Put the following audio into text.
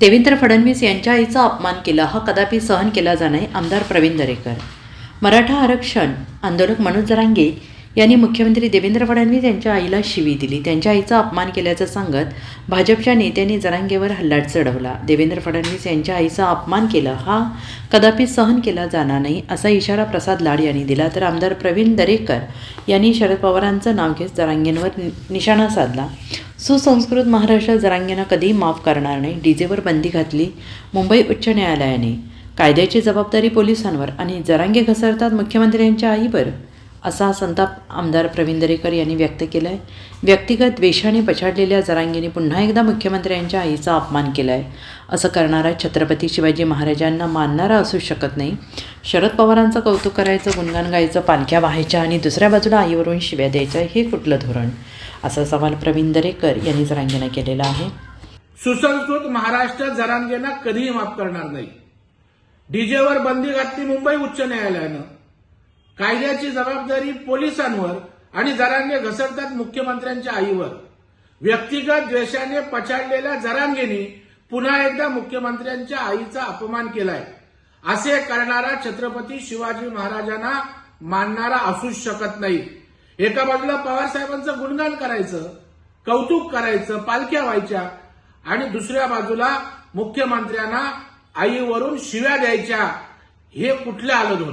देवेंद्र फडणवीस यांच्या आईचा अपमान केला. हा कदापि सहन केला जाणार आमदार प्रवीण दरेकर. मराठा आरक्षण आंदोलक मनोज जरांगे यांनी मुख्यमंत्री देवेंद्र फडणवीस यांच्या आईला शिवी दिली. त्यांच्या आईचा अपमान केल्याचं सांगत भाजपच्या नेत्यांनी जरांगेवर हल्ला चढवला. देवेंद्र फडणवीस यांच्या आईचा अपमान केला. हा कदापि सहन केला जाणार नाही असा इशारा प्रसाद लाड यांनी दिला. तर आमदार प्रवीण दरेकर यांनी शरद पवारांचं नाव घेत जरांगेंवर नि- निशाणा साधला. सुसंस्कृत महाराष्ट्र जरांगेना कधीही माफ करणार नाही. डीजेवर बंदी घातली मुंबई उच्च न्यायालयाने. कायद्याची जबाबदारी पोलिसांवर आणि जरांगे घसरतात मुख्यमंत्र्यांच्या आईवर. असा संताप आमदार प्रवीण दरेकर यांनी व्यक्त केला आहे व्यक्तिगत द्वेषाने पछाडलेल्या जरांगेने पुन्हा एकदा मुख्यमंत्र्यांच्या आईचा अपमान केला आहे असं करणारा छत्रपती शिवाजी महाराजांना मानणारा असू शकत नाही. शरद पवारांचं कौतुक करायचं गुणगान गायचं पालख्या व्हायच्या आणि दुसऱ्या बाजूला आईवरून शिव्या द्यायच्या हे कुठलं धोरण? असा सवाल प्रवीण दरेकर यांनी जरांगेनं केलेला आहे. सुसंस्कृत महाराष्ट्र जरांगेना कधीही माफ करणार नाही. डीजेवर बंदी घातली मुंबई उच्च न्यायालयानं. कायद्याची जबाबदारी पोलिसांवर आणि जरांगे घसरतात मुख्यमंत्र्यांच्या आईवर. व्यक्तिगत द्वेषाने पछाडलेल्या जरांगेनी पुन्हा एकदा मुख्यमंत्र्यांच्या आईचा अपमान केलाय. असे करणारा छत्रपती शिवाजी महाराजांना मानणारा असूच शकत नाही. एका बाजूला पवार साहेबांचं गुणगान करायचं कौतुक करायचं पालख्या व्हायच्या आणि दुसऱ्या बाजूला मुख्यमंत्र्यांना आईवरून शिव्या द्यायच्या हे कुठलं आलं धोरण?